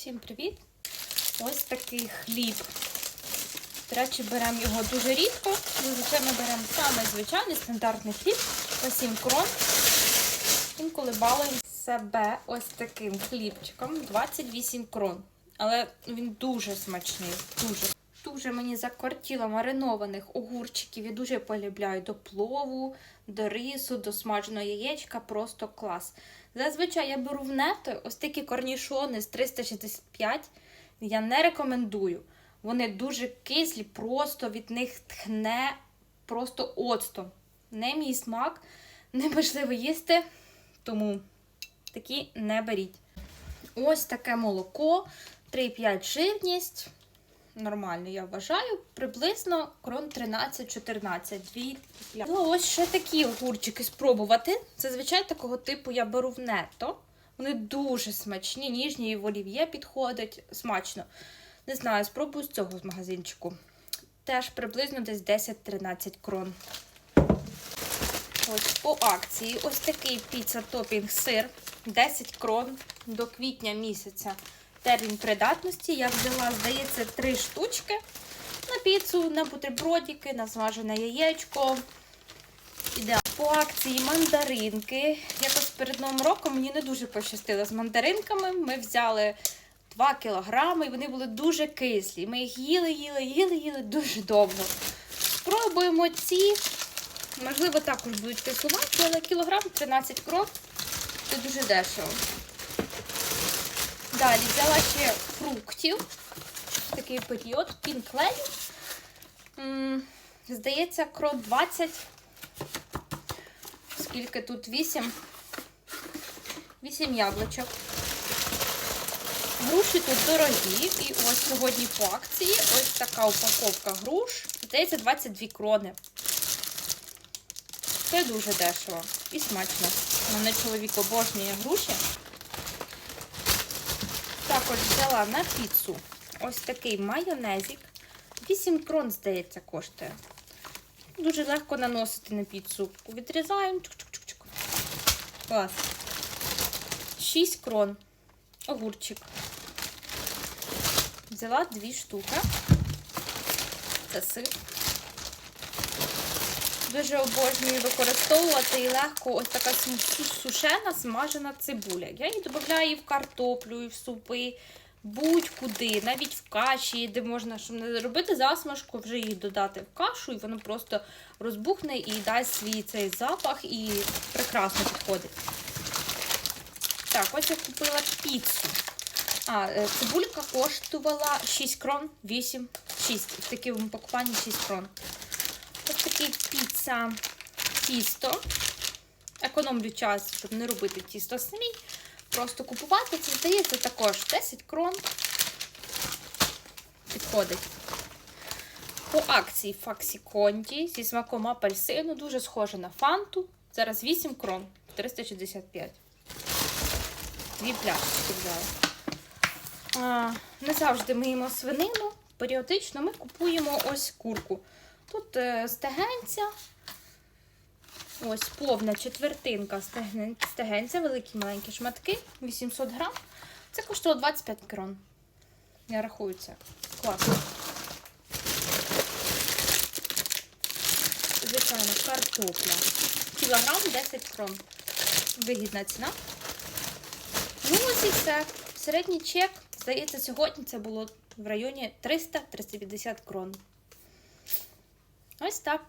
Всім привіт! Ось такий хліб. До речі, беремо його дуже рідко. Зазвичай ми беремо саме звичайний стандартний хліб по 7 крон. Інколи балуємо себе ось таким хлібчиком 28 крон. Але він дуже смачний. Дуже. Дуже мені закортіло маринованих огурчиків. Я дуже полюбляю до плову, до рису, до смаженого яєчка. Просто клас. Зазвичай я беру в нето ось такі корнішони з 365. Я не рекомендую. Вони дуже кислі, просто від них тхне просто оцтом. Не мій смак, неможливо їсти, тому такі не беріть. Ось таке молоко, 3,5 жирність. Нормально, я вважаю, приблизно крон 13-14. Дві Ну, ось ще такі огурчики спробувати. Зазвичай такого типу я беру в нетто. Вони дуже смачні, ніжні і в олів'є підходять. Смачно. Не знаю, спробую з цього з магазинчику. Теж приблизно десь 10-13 крон. Ось по акції. Ось такий піца топінг сир. 10 крон до квітня місяця. Термін придатності. Я взяла, здається, 3 штучки на піцу, на бутербродики, на смажене яєчко. Ідеально. По акції мандаринки. Якось перед новим роком мені не дуже пощастило з мандаринками. Ми взяли 2 кілограми, і вони були дуже кислі. Ми їх їли, їли, їли, їли дуже довго. Спробуємо ці. Можливо, також будуть кислувати, але кілограм 13 крон. Це дуже дешево. Далі взяла ще фруктів. Такий період. Пінклей. Здається, крон 20. Скільки тут? 8. 8 яблучок. Груші тут дорогі. І ось сьогодні по акції ось така упаковка груш. Здається, 22 крони. Це дуже дешево і смачно. Мене чоловік обожнює груші. Також взяла на піцу ось такий майонезик. 8 крон, здається, коштує. Дуже легко наносити на піцу. Відрізаємо. Чук-чук-чук-чук. Клас. 6 крон. Огурчик. Взяла дві штуки. Це сир. Дуже обожнюю використовувати і легко ось така су- сушена смажена цибуля. Я її додаю і в картоплю, і в супи, будь-куди, навіть в каші, де можна щоб не робити засмажку, вже її додати в кашу, і воно просто розбухне і дасть свій цей запах і прекрасно підходить. Так, ось я купила піцу. А, е, цибулька коштувала 6 крон, 8, 6. В такому пакуванні 6 крон. Такий піца тісто. Економлю час, щоб не робити тісто самі. Просто купувати. Це здається також 10 крон. Підходить. По акції Факсі Конті зі смаком апельсину. Дуже схоже на фанту. Зараз 8 крон, 365. Дві пляшки взяла. Не завжди ми їмо свинину. Періодично ми купуємо ось курку. Тут е, стегенця. Ось повна четвертинка стегенця, великі маленькі шматки, 800 грам. Це коштувало 25 крон. Я рахую це. Класно. Звичайно, картопля. Кілограм 10 крон. Вигідна ціна. Ну, ось і все. Середній чек, здається, сьогодні це було в районі 300-350 крон. Ось так.